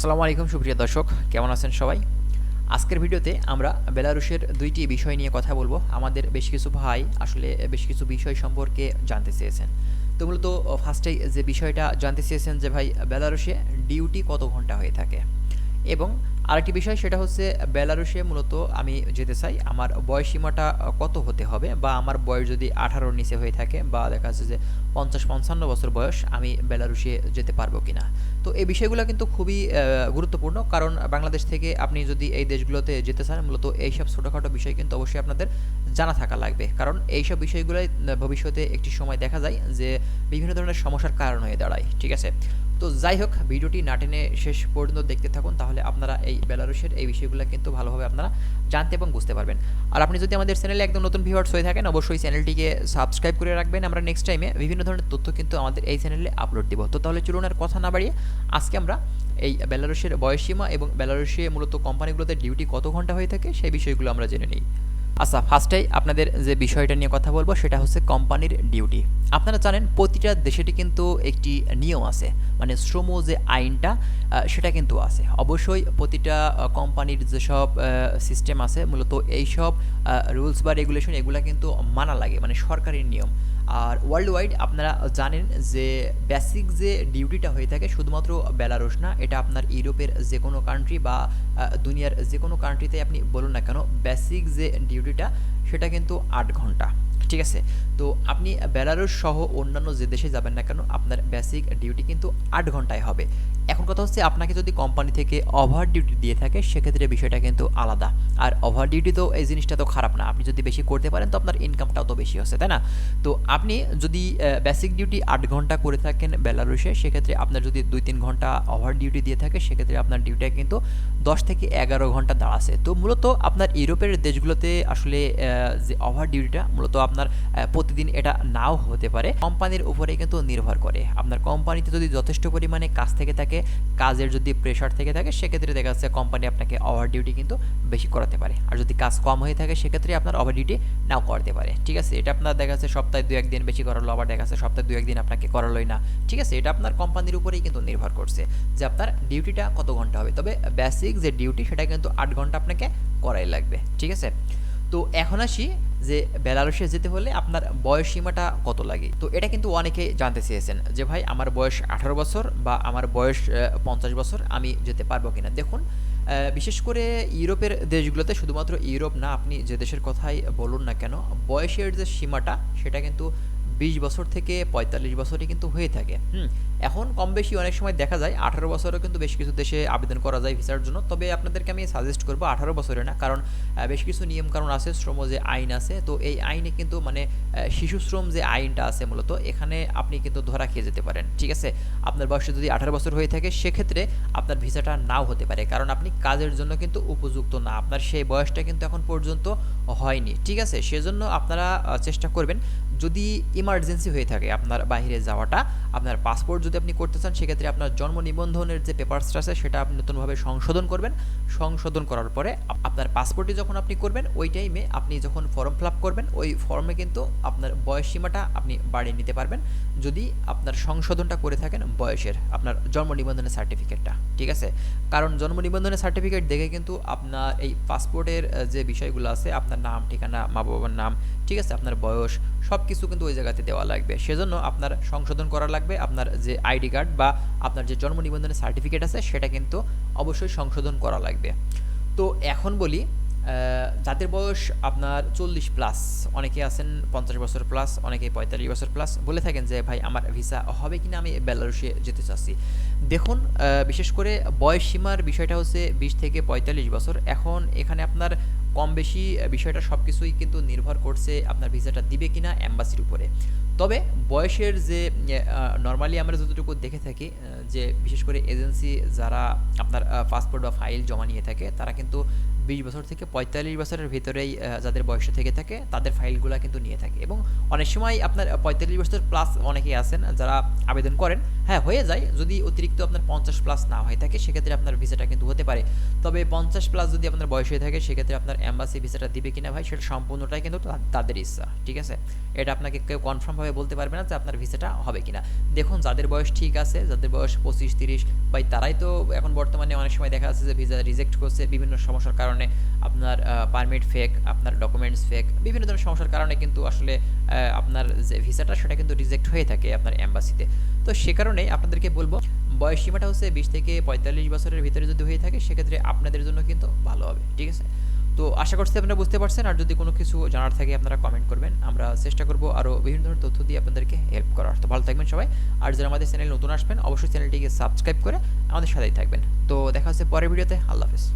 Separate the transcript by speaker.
Speaker 1: আসসালামু আলাইকুম, সুপ্রিয় দর্শক। কেমন আছেন সবাই? আজকের ভিডিওতে আমরা বেলারুশের দুইটি বিষয় নিয়ে কথা বলব। আমাদের বেশ কিছু ভাই আসলে বেশ কিছু বিষয় সম্পর্কে জানতে চেয়েছেন। তো মূলত ফার্স্টেই যে বিষয়টা জানতে চেয়েছেন যে ভাই, বেলারুশে ডিউটি কত ঘণ্টা হয়ে থাকে? এবং আরেকটি বিষয়, সেটা হচ্ছে বেলারুশে মূলত আমি যেতে চাই। আমার বয়স সীমাটা কত হতে হবে? বা আমার বয়স যদি আঠারোর নিচে হয়ে থাকে বা দেখা যাচ্ছে যে পঞ্চাশ, পঞ্চান্ন বছর বয়স, আমি বেলারুশে যেতে পারব কিনা? তো এই বিষয়গুলো কিন্তু খুবই গুরুত্বপূর্ণ। কারণ বাংলাদেশ থেকে আপনি যদি এই দেশগুলোতে যেতে চান, মূলত এইসব ছোটোখাটো বিষয় কিন্তু অবশ্যই আপনাদের জানা থাকা লাগবে। কারণ এইসব বিষয়গুলোই ভবিষ্যতে একটি সময় দেখা যায় যে বিভিন্ন ধরনের সমস্যার কারণ হয়ে দাঁড়ায়। ঠিক আছে? তো যাই হোক, ভিডিওটি না টেনে শেষ পর্যন্ত দেখতে থাকুন, তাহলে আপনারা এই বেলারুশের এই বিষয়গুলো কিন্তু ভালোভাবে আপনারা জানতে এবং বুঝতে পারবেন। আর আপনি যদি আমাদের চ্যানেলে একদম নতুন ভিউয়ার্স হয়ে থাকেন, অবশ্যই চ্যানেলটিকে সাবস্ক্রাইব করে রাখবেন। আমরা নেক্সট টাইমে বিভিন্ন ধরনের তথ্য কিন্তু আমাদের এই চ্যানেলে আপলোড দিব। তো তাহলে চলুন আর কথা না বাড়িয়ে, আজকে আমরা এই বেলারুশের বয়সীমা এবং বেলারুশে মূলত কোম্পানিগুলোতে ডিউটি কত ঘণ্টা হয়ে থাকে, সেই বিষয়গুলো আমরা জেনে নিই। আচ্ছা ফার্স্টেই আপনাদের যে বিষয়টা নিয়ে কথা বলব সেটা হচ্ছে কোম্পানির ডিউটি আপনারা জানেন প্রতিটা দেশেটি কিন্তু একটি নিয়ম আছে মানে শ্রম যে আইনটা সেটা কিন্তু আছে। অবশ্যই প্রতিটা কোম্পানির যেসব সিস্টেম আছে, মূলত এইসব রুলস বা রেগুলেশন এগুলো কিন্তু মানা লাগে মানে সরকারি নিয়ম। আর ওয়ার্ল্ড ওয়াইড আপনারা জানেন যে বেসিক যে ডিউটিটা হয়ে থাকে শুধুমাত্র বেলারুশ না, এটা আপনার ইউরোপের যে কোনো কান্ট্রি বা দুনিয়ার যে কোনো কান্ট্রিতে আপনি বলুন না কেন বেসিক যে ডিউটিটা সেটা কিন্তু আট ঘণ্টা। ঠিক আছে? তো আপনি বেলারুশ সহ অন্যান্য যে দেশে যাবেন না কেন, আপনার বেসিক ডিউটি কিন্তু আট ঘন্টায় হবে। এখন কথা হচ্ছে আপনাকে যদি কোম্পানি থেকে ওভার ডিউটি দিয়ে থাকে, সেক্ষেত্রে বিষয়টা কিন্তু আলাদা। আর ওভার ডিউটি তো এই জিনিসটা তো খারাপ না। আপনি যদি বেশি করতে পারেন, তো আপনার ইনকামটাও তো বেশি হচ্ছে, তাই না? তো আপনি যদি বেসিক ডিউটি আট ঘণ্টা করে থাকেন বেলারুশে, সেক্ষেত্রে আপনার যদি দুই তিন ঘণ্টা ওভার ডিউটি দিয়ে থাকে, সেক্ষেত্রে আপনার ডিউটিটা কিন্তু দশ থেকে এগারো ঘণ্টা দাঁড়াচ্ছে। তো মূলত আপনার ইউরোপের দেশগুলোতে আসলে যে ওভার ডিউটিটা মূলত আপনার প্রতিদিন এটা নাও হতে পারে। কোম্পানির উপরে কিন্তু নির্ভর করে। আপনার কোম্পানিতে যদি যথেষ্ট পরিমাণে কাজ থেকে থাকে কাজের যদি প্রেশার থেকে থাকে, সেক্ষেত্রে দেখা যাচ্ছে কোম্পানি আপনাকে ওভার ডিউটি কিন্তু বেশি করাতে পারে। আর যদি কাজ কম হয়ে থাকে, সেক্ষেত্রে আপনার ওভার ডিউটি নাও করাতে পারে। ঠিক আছে? এটা আপনার দেখা যাচ্ছে সপ্তাহে দু একদিন বেশি করালো, আবার দেখা যাচ্ছে সপ্তাহে দু একদিন আপনাকে করালোই না। ঠিক আছে? এটা আপনার কোম্পানির উপরেই কিন্তু নির্ভর করছে যে আপনার ডিউটিটা কত ঘণ্টা হবে। তবে বেসিক যে ডিউটি সেটা কিন্তু আট ঘণ্টা আপনাকে করাই লাগবে। ঠিক আছে? তো এখন আসি যে বেলারুশে যেতে হলে আপনার বয়স সীমাটা কত লাগে? তো এটা কিন্তু অনেকে জানতে চেয়েছেন যে, ভাই, আমার বয়স আঠারো বছর বা আমার বয়স পঞ্চাশ বছর, আমি যেতে পারব কিনা? দেখুন বিশেষ করে ইউরোপের দেশগুলোতে শুধুমাত্র ইউরোপ না, আপনি যে দেশের কথাই বলুন না কেন, বয়সের যে সীমাটা, সেটা কিন্তু বিশ বছর থেকে পঁয়তাল্লিশ বছরই কিন্তু হয়ে থাকে। হুম। এখন কম বেশি অনেক সময় দেখা যায় আঠারো বছরও কিন্তু বেশ কিছু দেশে আবেদন করা যায় ভিসার জন্য। তবে আপনাদেরকে আমি সাজেস্ট করব আঠারো বছরে না কারণ বেশ কিছু নিয়ম কারণ আছে শ্রম যে আইন আছে তো এই আইনে কিন্তু মানে শিশু শ্রম যে আইনটা আছে মূলত এখানে আপনি কিন্তু ধরা খেয়ে যেতে পারেন ঠিক আছে? আপনার বয়স যদি আঠারো বছর হয়ে থাকে সেক্ষেত্রে আপনার ভিসাটা নাও হতে পারে কারণ আপনি কাজের জন্য কিন্তু উপযুক্ত না আপনার সেই বয়সটা কিন্তু এখন পর্যন্ত হয়নি ঠিক আছে? সেজন্য আপনারা চেষ্টা করবেন যদি ইমার্জেন্সি হয়ে থাকে আপনার বাইরে যাওয়াটা। আপনার পাসপোর্ট যদি আপনি করতে চান, সেক্ষেত্রে আপনার জন্ম নিবন্ধনের যে পেপারসটা আছে, সেটা আপনি নতুনভাবে সংশোধন করবেন। সংশোধন করার পরে আপনার পাসপোর্টে যখন আপনি করবেন, ওই টাইমে আপনি যখন ফর্ম ফিল করবেন, ওই ফর্মে কিন্তু আপনার বয়স সীমাটা আপনি বাড়িয়ে নিতে পারবেন। যদি আপনার সংশোধনটা করে থাকেন, বয়সের আপনার জন্ম নিবন্ধনের সার্টিফিকেটটা ঠিক আছে? কারণ জন্ম নিবন্ধনের সার্টিফিকেট দেখে কিন্তু আপনার এই পাসপোর্টের যে বিষয়গুলো আছে, আপনার নাম, ঠিকানা মা বাবার নাম, ঠিক আছে? আপনার বয়স সব কিছু কিন্তু ওই জায়গাতে দেওয়া লাগবে। সেজন্য আপনার সংশোধন করা লাগবে, আপনার যে আইডি কার্ড বা আপনার যে জন্ম নিবন্ধনের সার্টিফিকেট আছে, সেটা কিন্তু অবশ্যই সংশোধন করা লাগবে। তো এখন বলি যাদের বয়স আপনার চল্লিশ প্লাস অনেকে আছেন পঞ্চাশ বছর প্লাস অনেকে পঁয়তাল্লিশ বছর প্লাস বলে থাকেন যে, ভাই, আমার ভিসা হবে কিনা আমি বেলারুশে যেতে চাচ্ছি। দেখুন বিশেষ করে বয়স সীমার বিষয়টা হচ্ছে বিশ থেকে পঁয়তাল্লিশ বছর। এখন এখানে আপনার কম বেশি বিষয়টা সব কিছুই কিন্তু নির্ভর করছে আপনার ভিসাটা দিবে কিনা অ্যাম্বাসির উপরে। তবে বয়সের যে নর্মালি আমরা যতটুকু দেখে থাকি যে বিশেষ করে এজেন্সি যারা আপনার পাসপোর্ট বা ফাইল জমা নিয়ে থাকে, তারা কিন্তু বিশ বছর থেকে পঁয়তাল্লিশ বছরের ভিতরেই যাদের বয়স থেকে থাকে, তাদের ফাইলগুলো কিন্তু নিয়ে থাকে। এবং অনেক সময় আপনার পঁয়তাল্লিশ বছর প্লাস অনেকেই আছেন, যারা আবেদন করেন হ্যাঁ হয়ে যায়। যদি অতিরিক্ত আপনার পঞ্চাশ প্লাস না হয়ে থাকে, সেক্ষেত্রে আপনার ভিসাটা কিন্তু হতে পারে। তবে পঞ্চাশ প্লাস যদি আপনার বয়স হয়ে থাকে, সেক্ষেত্রে আপনার অ্যাম্বাসি ভিসাটা দিবে কিনা ভাই, সেটা সম্পূর্ণটাই কিন্তু তাদের ইচ্ছা, ঠিক আছে? এটা আপনাকে কেউ কনফার্মভাবে কোনোভাবে বলতে পারবে না যে আপনার ভিসাটা হবে কিনা। দেখুন, যাদের বয়স ঠিক আছে, যাদের বয়স পঁচিশ, তিরিশ, ভাই, তারাই তো এখন বর্তমানে অনেক সময় দেখা যাচ্ছে যে ভিসা রিজেক্ট করছে। বিভিন্ন সমস্যার কারণে আপনার পারমিট ফেক আপনার ডকুমেন্টস ফেক বিভিন্ন ধরনের সমস্যার কারণে কিন্তু আসলে আপনার যে ভিসাটা, সেটা কিন্তু রিজেক্ট হয়ে থাকে আপনার অ্যাম্বাসিতে তো সে কারণেই আপনাদেরকে বলব, বয়স সীমাটা হচ্ছে বিশ থেকে পঁয়তাল্লিশ বছরের ভিতরে যদি হয়ে থাকে, সেক্ষেত্রে আপনাদের জন্য কিন্তু ভালো হবে, ঠিক আছে? তো আশা করছি আপনারা বুঝতে পারছেন। আর যদি কোনো কিছু জানার থাকে, আপনারা কমেন্ট করবেন। আমরা চেষ্টা করব আরও বিভিন্ন ধরনের তথ্য দিয়ে আপনাদেরকে হেল্প করার। তো ভালো থাকবেন সবাই। আর যারা আমাদের চ্যানেল নতুন আসবেন, অবশ্যই চ্যানেলটিকে সাবস্ক্রাইব করে আমাদের সাথেই থাকবেন। তো দেখা হচ্ছে পরের ভিডিওতে আল্লাহ হাফেজ।